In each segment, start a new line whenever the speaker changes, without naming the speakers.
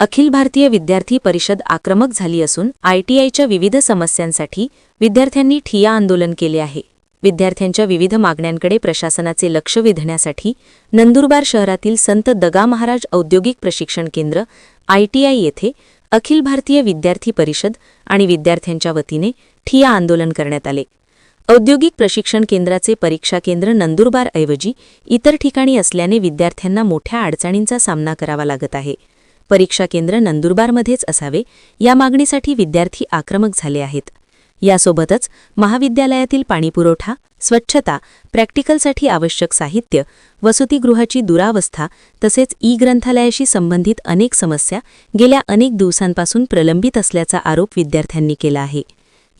अखिल भारतीय विद्यार्थी परिषद आक्रमक झाली असून आयटीआयच्या विविध समस्यांसाठी विद्यार्थ्यांनी ठिया आंदोलन केले आहे. विद्यार्थ्यांच्या विविध मागण्यांकडे प्रशासनाचे लक्ष वेधण्यासाठी नंदुरबार शहरातील संत दगा महाराज औद्योगिक प्रशिक्षण केंद्र आयटीआय येथे अखिल भारतीय विद्यार्थी परिषद आणि विद्यार्थ्यांच्या वतीने ठिया आंदोलन करण्यात आले. औद्योगिक प्रशिक्षण केंद्राचे परीक्षा केंद्र नंदुरबारऐवजी इतर ठिकाणी असल्याने विद्यार्थ्यांना मोठ्या अडचणींचा सामना करावा लागत आहे. परीक्षा केंद्र नंदुरबारमध्येच असावे या मागणीसाठी विद्यार्थी आक्रमक झाले आहेत. यासोबतच महाविद्यालयातील पाणीपुरवठा स्वच्छता प्रॅक्टिकलसाठी आवश्यक साहित्य वसतिगृहाची दुरावस्था तसेच ई ग्रंथालयाशी संबंधित अनेक समस्या गेल्या अनेक दिवसांपासून प्रलंबित असल्याचा आरोप विद्यार्थ्यांनी केला आहे.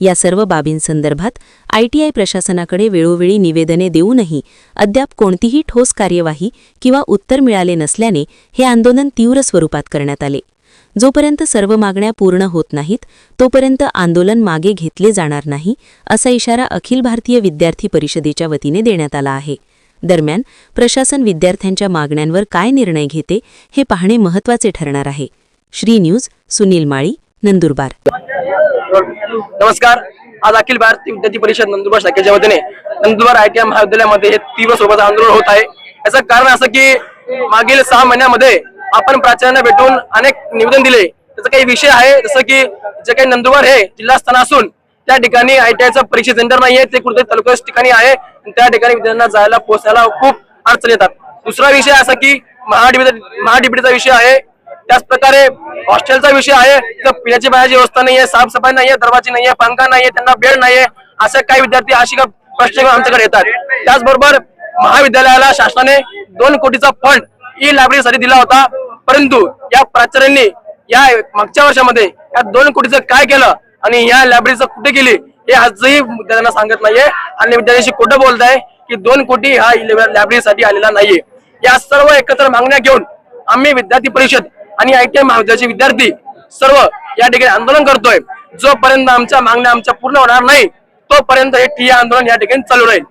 या सर्व बाबींसंदर्भात आयटीआय प्रशासनाकडे वेळोवेळी निवेदने देऊनही अद्याप कोणतीही ठोस कार्यवाही किंवा उत्तर मिळाले नसल्याने हे आंदोलन तीव्र स्वरूपात करण्यात आले. जोपर्यंत सर्व मागण्या पूर्ण होत नाहीत तोपर्यंत आंदोलन मागे घेतले जाणार नाही असा इशारा अखिल भारतीय विद्यार्थी परिषदेच्या वतीने देण्यात आला आहे. दरम्यान प्रशासन विद्यार्थ्यांच्या मागण्यांवर काय निर्णय घेते हे पाहणे महत्त्वाचे ठरणार आहे. श्री न्यूज सुनील माळी नंदुरबार.
नमस्कार. आज अखिल भारतीय विद्यार्थी परिषद नंदुरबार शाखेच्या वतीने नंदुरबार आय टी महाविद्यालयामध्ये हे तीव्र स्वरूपाचं आंदोलन होत आहे. याचं कारण असं की मागील सहा महिन्यामध्ये आपण प्राचार्यांना भेटून अनेक निवेदन दिले. त्याचा काही विषय आहे जसं की जे काही नंदुरबार हे जिल्हास्थान असून त्या ठिकाणी आयटीआयचं परीक्षा सेंटर नाहीये ते कुठे तालुक्याच्या ठिकाणी आहे. त्या ठिकाणी विद्यार्थ्यांना जायला पोहोचायला खूप अडचण येतात. दुसरा विषय असा की महाडिबी महाडीबीचा विषय आहे. त्याच प्रकारे हॉस्टेलचा विषय आहे. तर पिण्याची पाण्याची व्यवस्था नाहीये साफसफाई नाहीये दरवाजी नाहीये पंखा नाहीये त्यांना बेड नाहीये असे काही विद्यार्थी अशी का प्रश्न आमच्याकडे येतात. त्याचबरोबर महाविद्यालयाला शासनाने दोन कोटीचा फंड ई लायब्ररीसाठी दिला होता. परंतु या प्राचार्यांनी या मागच्या वर्षामध्ये या दोन कोटीचं काय केलं आणि या लायब्ररीचं कुठे गेली हे आजही विद्यार्थ्यांना सांगत नाहीये. आणि विद्यार्थ्यांशी कुठं बोलत आहे की दोन कोटी हा लायब्ररीसाठी आलेला नाहीये. या सर्व एकत्र मागण्या घेऊन आम्ही विद्यार्थी परिषद आणि आय टी महाविद्यालयाचे विद्यार्थी सर्व या ठिकाणी आंदोलन करतोय. जोपर्यंत आमच्या मागण्या आमच्या पूर्ण होणार नाही तोपर्यंत हे ठिय्या आंदोलन या ठिकाणी चालू राहील.